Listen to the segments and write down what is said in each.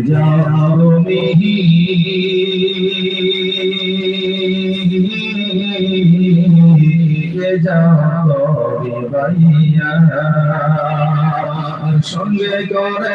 যাও মিহি সঙ্গে করে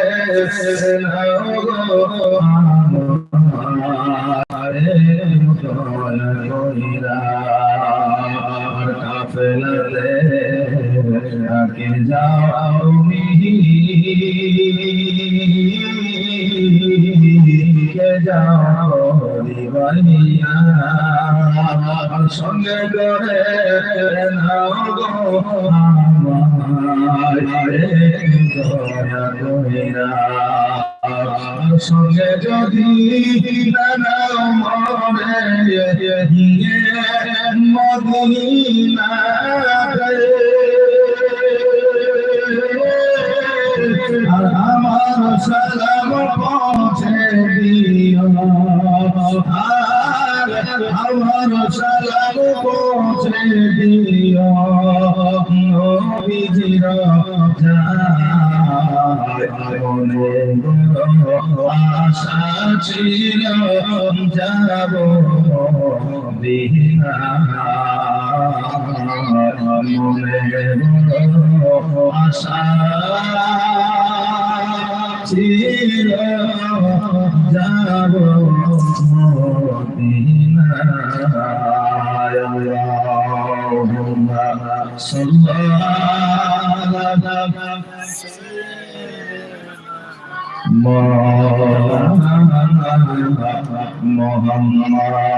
সঙ্গে করে নাও গো সঙ্গে যদি মরে মদিনা। আর আমার সালাম পৌঁছে দিও আর আমার সালাম পৌঁছে দিও নবীজির আশা ছিল যাব দিনা আশা ছিল যাব মোহাম্মদ ولا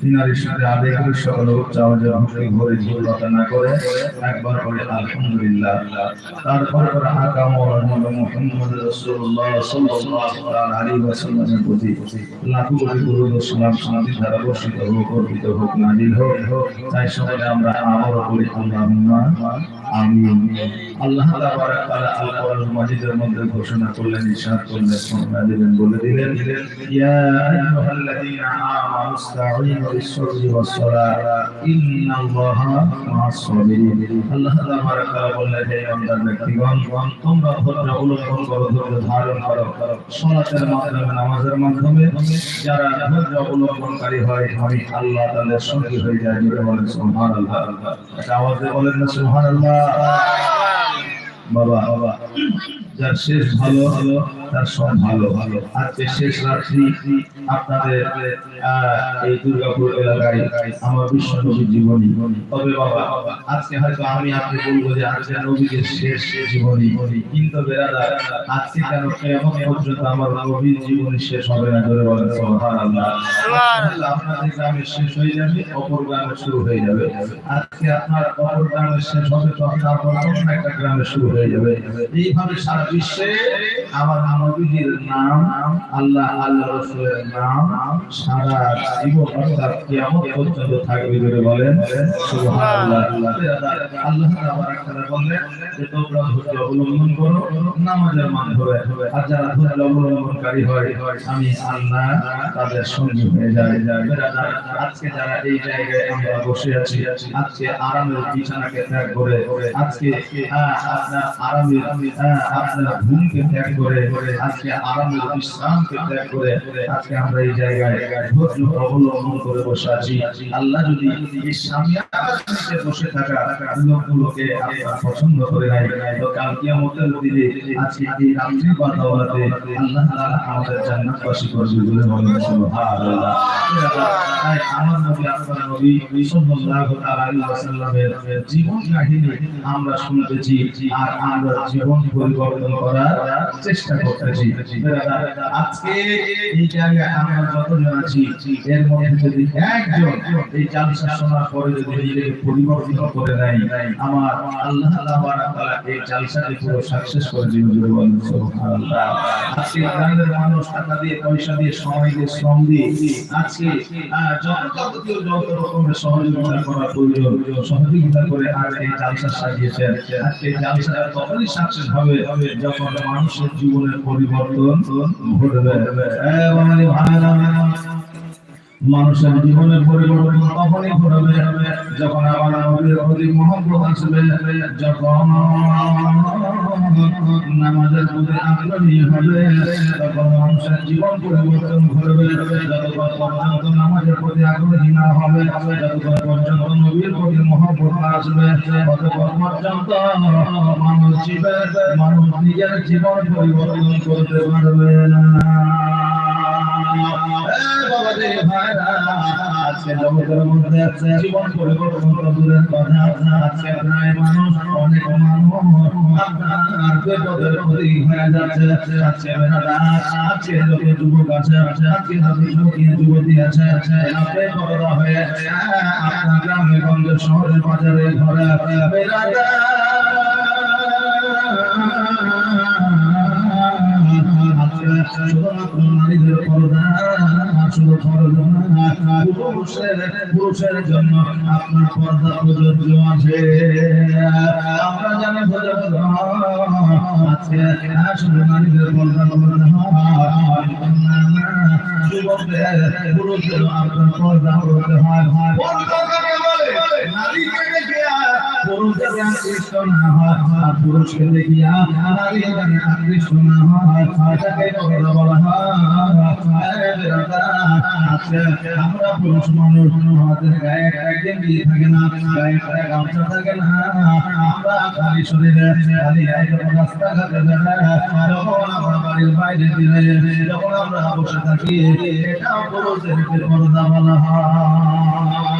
তিনার সাথে সকল তারপর করে আকা মৌলানা মুহাম্মদ রাসূলুল্লাহ সাল্লাল্লাহু আলাইহি ধারা বর্ষিত হোক, অর্পিত হোক তাই সবাই আমরা আল্লাহ মাজিদের মধ্যে ঘোষণা করলেন করলেন দিলেন, বলে দিলেন নামাজের মাধ্যমে যারা ধৈর্য অবলম্বনকারী হয়, আমি আল্লাহ তাদের সঙ্গী হয়ে যেটা বলেন, সুবহানাল্লাহ। একটা আওয়াজে বলেন সুবহানাল্লাহ। বাবা যার শেষ ভালো ভালো। তার সব ভালো ভালো। আজকে শেষ রাত্রি আপনাদের এই দুর্গাপুর এলাকায় আমার বিশ্ব নবীর জীবনী। তবে বাবা, আজকে হয়তো আমি আপনি বলব যে আজকে নবীর শেষ জীবনী। কিন্তু আজকে কেন পর্যন্ত আমার নবীর জীবনী শেষ হবে না করে বলেন? গ্রামে শেষ হয়ে যাবে, অপর গ্রামে শুরু হয়ে যাবে। আজকে আপনার অপর গ্রামে শেষ হবে অন্য একটা গ্রামে শুরু হয়ে যাবে। এইভাবে সারা বিশ্বে আমার নবীজির নাম, আল্লাহ আল্লাহ রসুলের নাম সারা জীবন অর্থাৎ পর্যন্ত থাকবে বলে বলেন। আল্লাহ তোমরা ধৈর্য অবলম্বন করো, নামাজের আর যারা ধৈর্য অবলম্বনকারী হয় আমি আল্লাহ তাদের হয়ে যায়। আজকে যারা এই জায়গায় আমরা বসে আছি, আজকে আরামের বিছানাকে ত্যাগ করে, আজকে আপনার আরামের আপনার ঘুমকে ত্যাগ করে আজকে আরামের বিশ্রামকে ত্যাগ করে আজকে আমরা এই জায়গায় ধৈর্য অবলম্বন করে বসে আছি। আল্লাহ যদি এই সামনে বসে থাকা লোকগুলোকে পছন্দ করে নাই তো কাল কিয়ামতের দিনে আজকে এই রাত্রি বাতাবরণে আল্লাহ তাআলা আমাদের জান্নাতবাসী করবে বলে বলেন সুবহানাল্লাহ। তাই জীবন কাহিনী আমরা শুনতেছি আর আমরা জীবন পরিবর্তন করার চেষ্টা করতেছি। আজকে এই জায়গায় আমরা যতজন আছি এর মধ্যে যদি একজন এই জালসা শোনার পরে যদি নিজেকে পরিবর্তন করে নেয় আমার আল্লাহ এই জালসাকে পুরো সাকসেস করে দিবেন আজকে গ্রামের মানুষ টাকা দিয়ে পয়সা দিয়ে সময় দিয়ে শ্রম দিয়ে আজকে আহ, যত রকমের সহযোগিতা করা প্রয়োজন সহযোগিতা করে আজ এই জালসা সাজিয়েছেন। আজকে জালসা তখনই সাকসেস হবে যখন মানুষের জীবনের পরিবর্তন ঘটবে। মানুষের জীবনের পরিবর্তন তখনই ঘটবে যখন আমার মহব্বত আসবে, যখন নামাজের প্রতি আগ্রহী হবে, তখন মানুষের জীবন পরিবর্তন ঘটবে। যতক্ষণ পর্যন্ত নামাজের প্রতি আগ্রহী না হবে, যতক্ষণ পর্যন্ত নবীর প্রতি নিজের জীবন পরিবর্তন করতে পারবে আছে কথা প্রায় মানুষ অনেক মানুষ আপনার যাচ্ছে আছে আজকে যত যুবতী আছে বড় হয়ে আপনার গ্রামে গঞ্জে শহরে বাজারে ঘরে পুরুষের জন্য আপনার পর্দা প্রযোজ্য আছে। আমরা জানি নারীদের পর্দা পর্দা হয়। নারীকে দেখে পুরুষদের আকৃষ্ট না হয় আর পুরুষকে দেখিয়া নারী আকৃষ্ট না হয় এটাকে পর্দা বলা হয় আমরা পুরুষ মানুষ আমাদের গায়ে একটা গেঞ্জি থাকে না গায়ে একটা গামছা থাকে না আমরা খালি শরীরে খালি গায়ে যখন রাস্তাঘাটে যখন আমরা বাড়ির বাইরে দিলে যখন আমরা বসে থাকি, এটা পুরুষদেরকে পর্দা বলা হয়।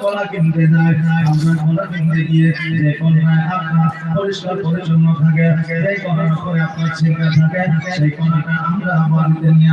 কলা কিনতে আমরা কলা কিনতে গিয়ে যে কলায় আপনার পরিষ্কার পরিচ্ছন্ন থাকে আমরা বাড়িতে নিয়ে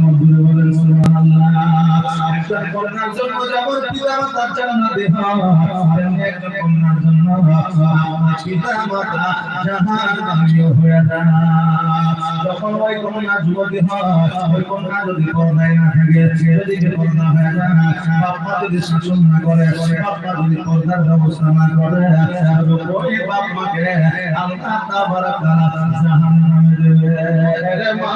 একজন কন্যার জন্য যেমন পিতা মাতা জান্নাতি হয় একজন কন্যার জন্য পিতা মাতা জাহান্নামী হয়ে যায় যখন ওই কন্যা যুবতী হয় ওই কন্যা যদি পর্দায় না থাকে যদি পর্দা হয়ে যায় বাপ যদি শাসন না করে বাপ যদি পর্দার ব্যবস্থা না করে ওই বাপ আল্লাহ তাবারাক তাআলা জাহান্নামে দেবে রে মা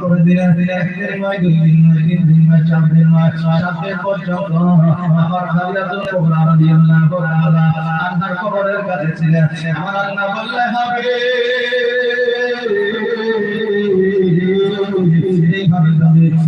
করে দিলেন নয় দুই দিন নয় তিন দিন নয় চার দিন নয় সাত দিন পর্যন্ত আমার হাদিয়াতুল কুবরা রাদিয়াল্লাহু তাআলা আনহার কবরের কাছে ছিলেন। আমার আল্লাহ বললে হবে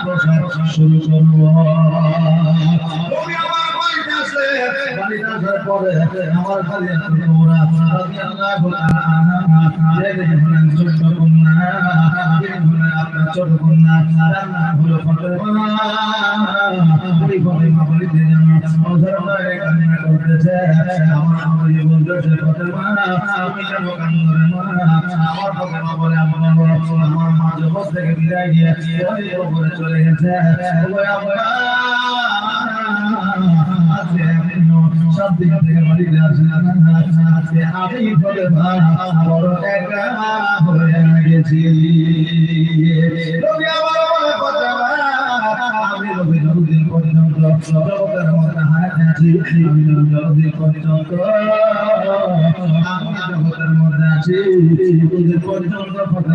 প্রসার শুরু করব। পরে আমার খালি তোমরা রাজি কন্যা আপনার ছোট কন্যা তার হলো ফতেমা ওই যেন অধর্মের কান্না করতেছে। আমার বলতেছে ফতেমা তুমি কেন কান্দরে মা আমার ফতেমা বলে থেকে বিদায় নিয়ে উপরে চলে গেছে। ওই সব দিক থেকে বাড়িতে আসি আজকে আমি বলে বড় একা হয়ে গেছি। রবি আমার কথা আমি রবি পর্যন্ত জগতের মধ্যে হায়াত আছি আমি রবি পর্যন্ত আমি জগতের মধ্যে আছি। পর্যন্ত কোনো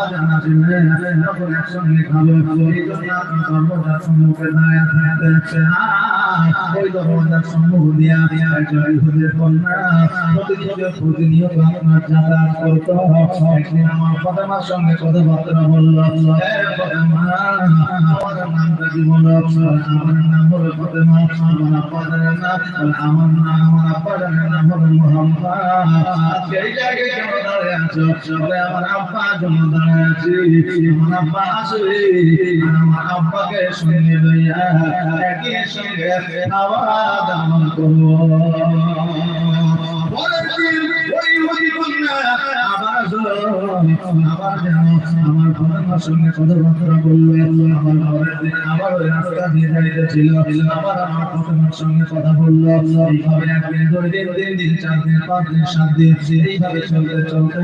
আব্বা জানাছিলে যখন একসঙ্গে খাব এই জন্য আপনি দরওয়াজার সম্মুখে দাঁড়িয়ে থাকতে ওই দরওয়াজার সম্মুখ দিয়া একজন ইহুদের কন্যা প্রতিনিয়ত প্রতিনিয়ত আপনার যাতায়াত করতো একদিন আমার ফাতেমার সঙ্গে কথাবার্তা বলল "এ ফাতেমা, আমার নামটা কি বলো আমার আমার আমার আমার আমার আমার আমার আব্বাকে সঙ্গে লইয়া একই সঙ্গে পরের দিন আবার যেন আমার সঙ্গে কথা বলল একদিন দুই দিন চার দিন পাঁচ দিন সাত দিন এইভাবে চলতে চলতে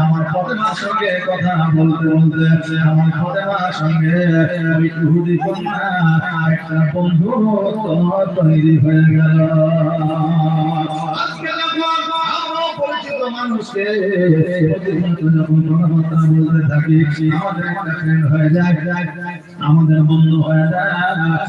আমার ফাতেমার সঙ্গে কথা বলতে বলতে আমার ফাতেমার সঙ্গে ওই ইহুদি কন্যা একটা বন্ধু তৈরি হয়ে গেল আমাদের বন্ধু হয়ে যায়